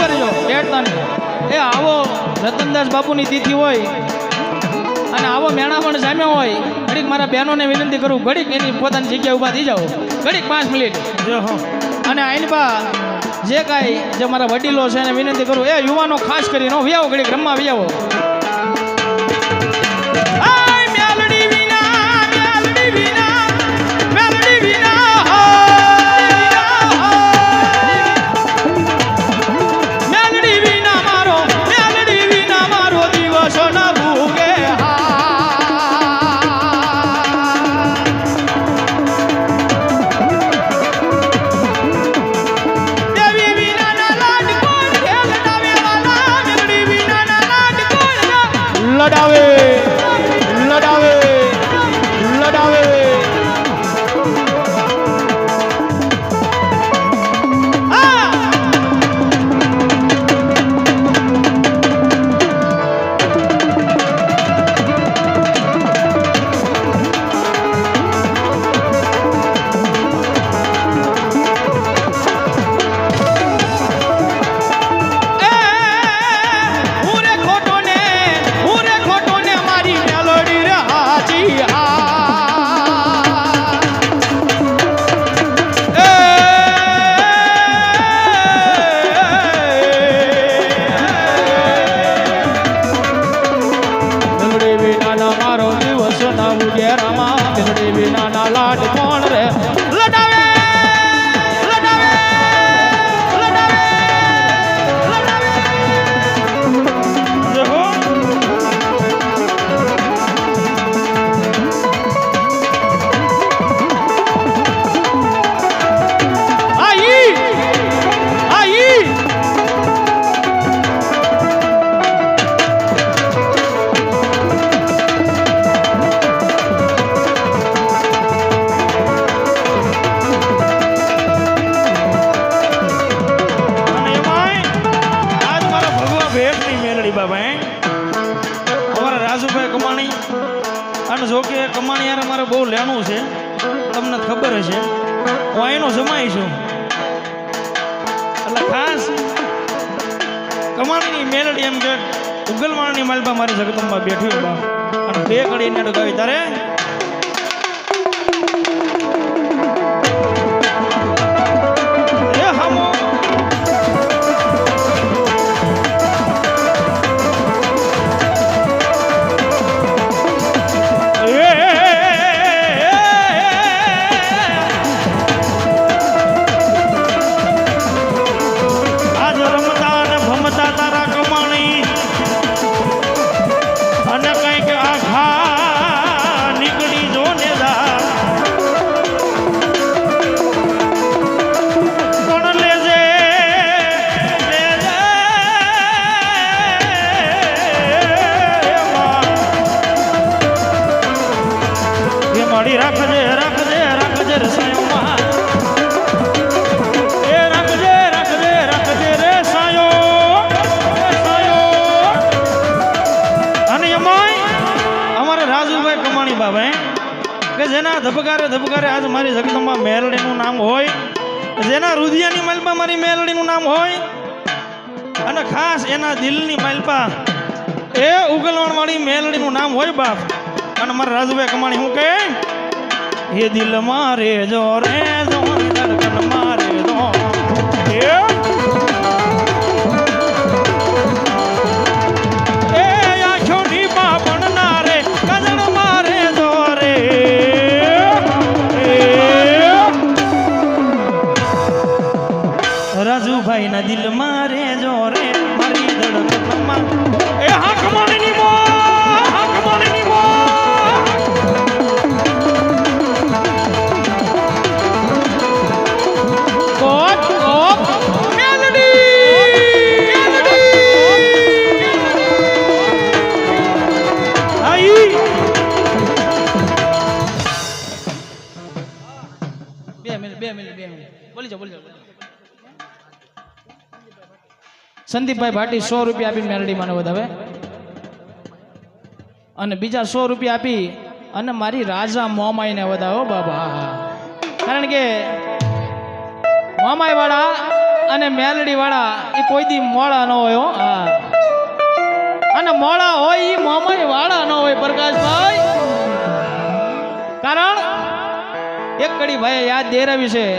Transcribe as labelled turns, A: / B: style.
A: કરજો. ચેતનને એ આવો રતનદાસ બાપુની તિથિ હોય અને આવો મેણા પણ જામ્યો હોય ઘડીક મારા બહેનોને વિનંતી કરું ઘડીક એની પોતાની જગ્યાએ ઊભા થઈ જાઓ. ઘડીક પાંચ મિનિટ. અને આઈનબા જે કાંઈ જે મારા વડીલો છે એને વિનંતી કરું એ યુવાનો ખાસ કરીને વ્યાવો ઘડીક રમવા વ્યાવો.
B: David! રાજુભાઈ કમાણી. અને જો કે કમાણી યાર મારે બહુ લેણું છે, તમને ખબર હશે. હું અહીંનો જમાઈ છું. એટલે ખાસ કમાણીની મેલડી એમ કે ઉગલવાણની માલબા મારી જગદંબા બેઠી બા. અને બે કડી ને ગાવી તારે જેના ધબકારે ધબકારે આજ મારી જગદંબા મેરડીનું નામ હોય, જેના રુધિયાની માલપા મારી મેરડીનું નામ હોય, અને ખાસ એના દિલની માલપા એ ઉગલવાણવાળી મેલડીનું નામ હોય બાપ. અને મારા રાજુભાઈ કમાણી હું કે એ દિલ મારે જો રે જો ધડકન મારે જો. એ રાજુભાઈ ના દિલ મારે જો રે મારી ધડકનમાં એ હા કમાણીની મો હા કમાણીની મો
A: કોક કોક મેલડી
B: આઈ
A: બે મિનિટ બે મિનિટ બે મિનિટ બોલી જાઓ બોલી જાઓ સંદીપભાઈ ભાટી સો રૂપિયા આપી મેલડીમાં વધાવે. અને બીજા સો રૂપિયા આપી અને મારી રાજા મોમાઈને વધાવો બાબા. કારણ કે મોમાઈ વાળા અને મેલડી વાળા એ કોઈ દી મોડા ન હોય હા. અને મોડા હોય એ મોમાઈ વાળા ન હોય પ્રકાશભાઈ. કારણ એક કડી ભાઈ યાદ દેરાવી છે.